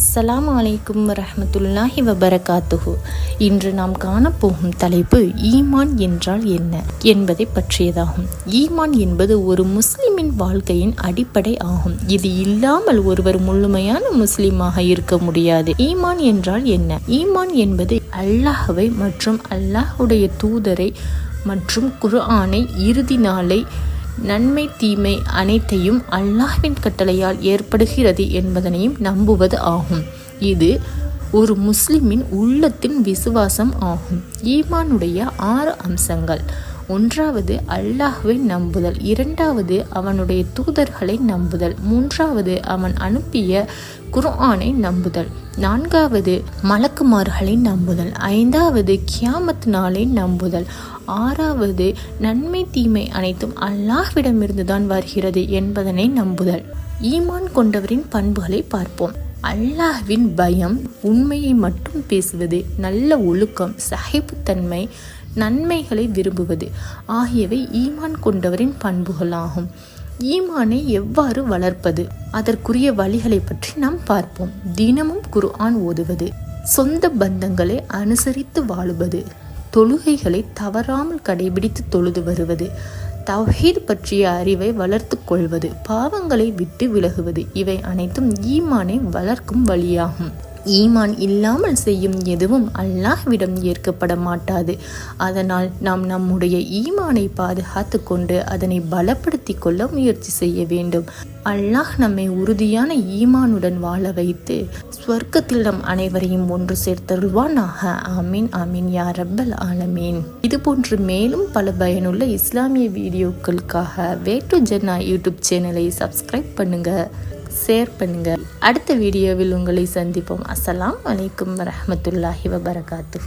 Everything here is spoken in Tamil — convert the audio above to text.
அஸ்ஸலாம் அலைக்கும் வரஹ்மத்துல்லாஹி வபரகாத்துஹு. இன்று நாம் காணப்போகும் தலைப்பு ஈமான் என்றால் என்ன என்பதை பற்றியதாகும். ஈமான் என்பது ஒரு முஸ்லிமின் வாழ்க்கையின் அடிப்படை ஆகும். இது இல்லாமல் ஒருவர் முழுமையான முஸ்லிமாக இருக்க முடியாது. ஈமான் என்றால் என்ன? ஈமான் என்பது அல்லாஹவை மற்றும் அல்லாஹ்வுடைய தூதரை மற்றும் குர்ஆனை இறுதி நாளை நன்மை தீமை அனைத்தையும் அல்லாஹ்வின் கட்டளையால் ஏற்படுகிறது என்பதனையும் நம்புவது ஆகும். இது ஒரு முஸ்லிமின் உள்ளத்தின் விசுவாசம் ஆகும். ஈமானுடைய ஆறு அம்சங்கள். ஒன்றாவது அல்லாஹ்வை நம்புதல் இரண்டாவது அவனுடைய தூதர்களை நம்புதல் மூன்றாவது அவன் அனுப்பிய குர்ஆனை நம்புதல் நான்காவது மலக்குமார்களை நம்புதல் ஐந்தாவது கியாமத் நாளை நம்புதல் ஆறாவது நன்மை தீமை அனைத்தும் அல்லாஹ்விடமிருந்து தான் வருகிறது என்பதனை நம்புதல். ஈமான் கொண்டவரின் பண்புகளை பார்ப்போம். அல்லாஹ்வின் பயம் உண்மையை மட்டும் பேசுவது நல்ல ஒழுக்கம் சகிப்புத்தன்மை நன்மைகளை விரும்புவது. ஆகியவை ஈமான் கொண்டவரின் பண்புகளாகும். ஈமானை எவ்வாறு வளர்ப்பது? அதற்குரிய வழிகளை பற்றி நாம் பார்ப்போம். தினமும் குர்ஆன் ஓதுவது. சொந்த பந்தங்களை அனுசரித்து வாழுவது. தொழுகைகளை தவறாமல் கடைபிடித்து தொழுது வருவது. தவஹீத் பற்றிய அறிவை வளர்த்து கொள்வது. பாவங்களை விட்டு விலகுவது. இவை அனைத்தும் ஈமானை வளர்க்கும் வழியாகும். ஈமான் இல்லாமல் செய்யும் எதுவும் அல்லாஹ்விடம் ஏற்கப்பட மாட்டாது. அதனால் நாம் நம்முடைய ஈமானை பாதுகாத்து கொண்டு அதனை பலப்படுத்தி கொள்ள முயற்சி செய்ய வேண்டும். அல்லாஹ் நம்மை உறுதியான ஈமானுடன் வாழ வைத்து ஸ்வர்க்கத்தில் நம் அனைவரையும் ஒன்று சேர்த்தருள்வானாக ஆமீன் ஆமீன் யா ரப்பல் ஆலமீன். இது போன்று மேலும் பல பயனுள்ள இஸ்லாமிய வீடியோக்களுக்காக வே டு ஜென்னா யூடியூப் சேனலை சப்ஸ்கிரைப் பண்ணுங்கள் ஷேர் பண்ணுங்க. அடுத்த வீடியோவில் உங்களை சந்திப்போம். அஸ்லாம் வலைக்கம் வரமத்துல்லாஹி வபரகாத்து